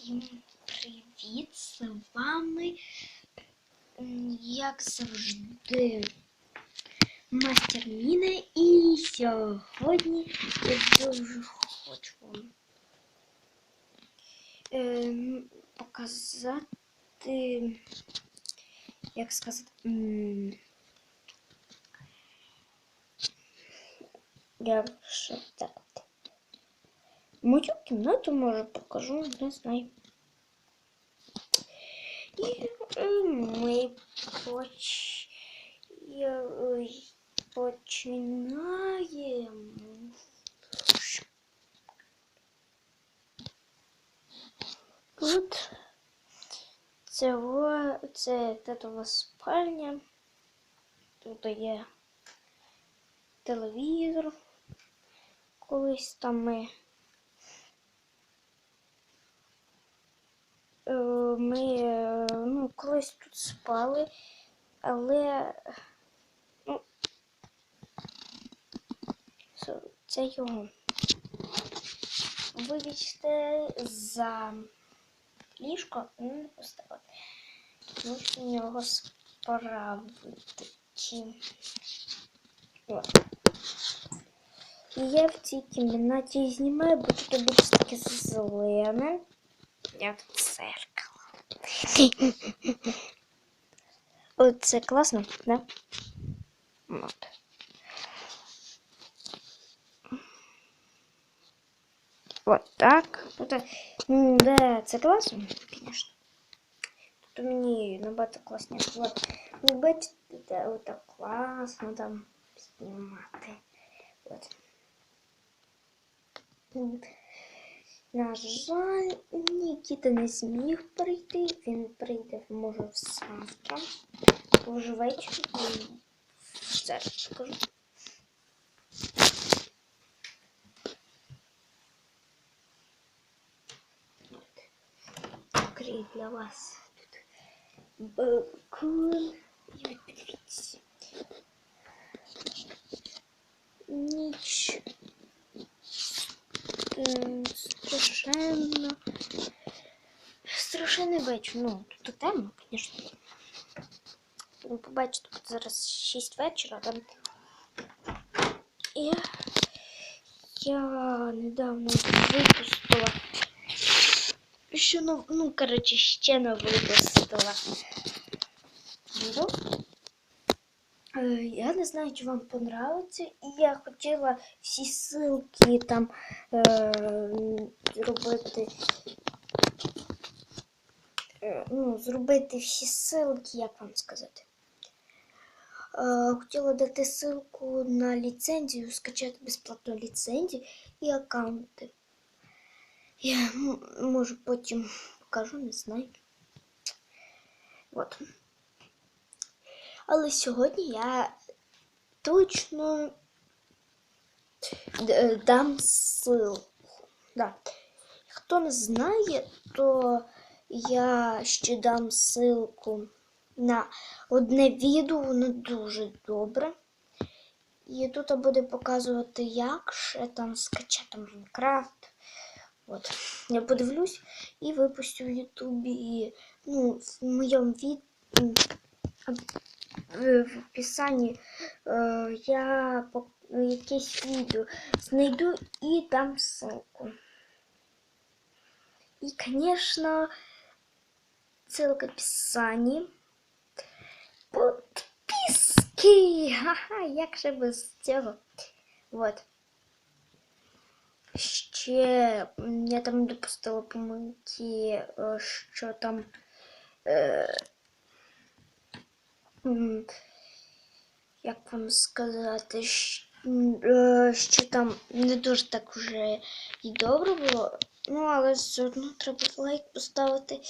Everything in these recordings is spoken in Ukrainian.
Всім привіт! З вами, як завжди, мастер Міна. І сьогодні я дуже хочу вам ем, показати, як сказати, м, я так. Мою кімнату може покажу, не знаю. І е, ми поч... е, починаємо. Тут це, во- це татова спальня. Тут є телевізор. Колись там ми Е, ми е, ну, колись тут спали, але ну, це- його. Вибачте за ліжко не поставити. Мушу нього справити. От. І я в цій кімнаті знімаю, бо тут буде таке зелене. Я тут зеркало. От це класно, да? От. Вот так. Тут, м, да, це класно, звісно. Тут мені набагато класніше. Вот. Ви бачите, отак класно там знімати. Вот. М. На жаль, Нікіта не зміг прийти. Він прийде, може, завтра. Може ввечері. М, Зараз скажу. Відкрию для вас тут балкон. І от подивіться. Ніч Ем, Страшенно. Страшенно бачу. Ну, тут темно, звісно. Ви побачите, тут зараз 6 вечора. Там. І я недавно випустила. Ще нов... ну, коротше, ще не випустила. відео. Е, Я не знаю, чи вам понравиться. І я хотіла всі ссылки там е, зробити. е, Ну, зробити всі ссылки, як вам сказати. Е, Хотіла дати ссылку на ліцензію, скачати безплатну ліцензію і аккаунти. Я м- може потім покажу, не знаю. От. Але сьогодні я точно д- дам ссылку. Да. Хто не знає, то я ще дам ссылку на одне відео, воно дуже добре. І тут буде показувати, як ще там скачати Майнкрафт. От. Я подивлюсь і випустю в Ютубі. І, ну, в моєму від... в в описанні е, я якесь відео знайду і дам ссылку. І, звісно, ссылка в описанні. Подписки! Ха-ха, як же без цього? Вот. Ще я там допустила помилки, е, що там. Е, як вам сказати, що там не дуже так вже і добре було. Ну, але все одно треба лайк поставити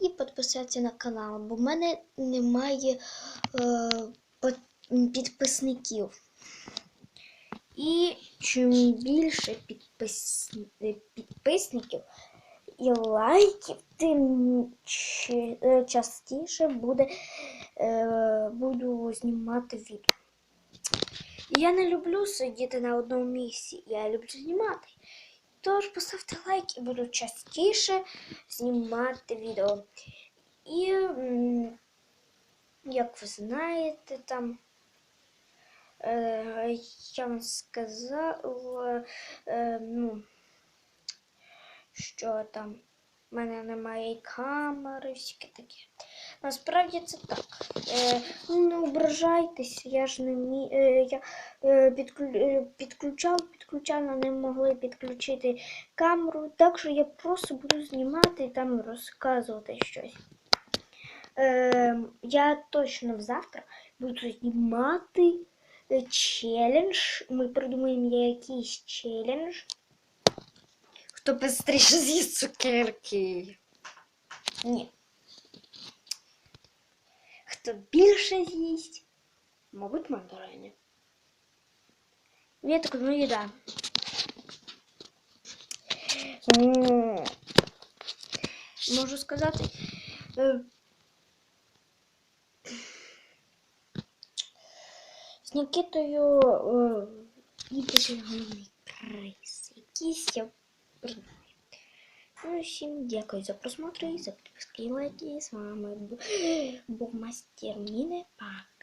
і підписатися на канал, бо в мене немає е, підписників. І чим більше підпис... е, підписників і лайків, тим е, частіше буде, е, буду знімати відео. Я не люблю сидіти на одному місці, я люблю знімати. Тож поставте лайк і буду частіше знімати відео. І, як ви знаєте, там е, я вам сказала, е, ну, що там в мене немає і камери, всяке таке. Насправді це так. Е, не ображайтеся, я ж не мі... е, я е, підклю... е, підключав, підключав, не могли підключити камеру. Так що я просто буду знімати і там розказувати щось. Е, я точно завтра буду знімати е, челендж. Ми придумаємо якийсь челендж. Хто швидше з'їсть цукерки? Ні. Хто більше з'їсть? Мабуть, мандарини. Я так, ну їда. М, Можу сказати. е, З Нікітою е, і буде головний приз. Якийсь я придумаю. Ну, всім дякую за просмотр і за підписки і лайки. З вами був Мастер Міни. Пока.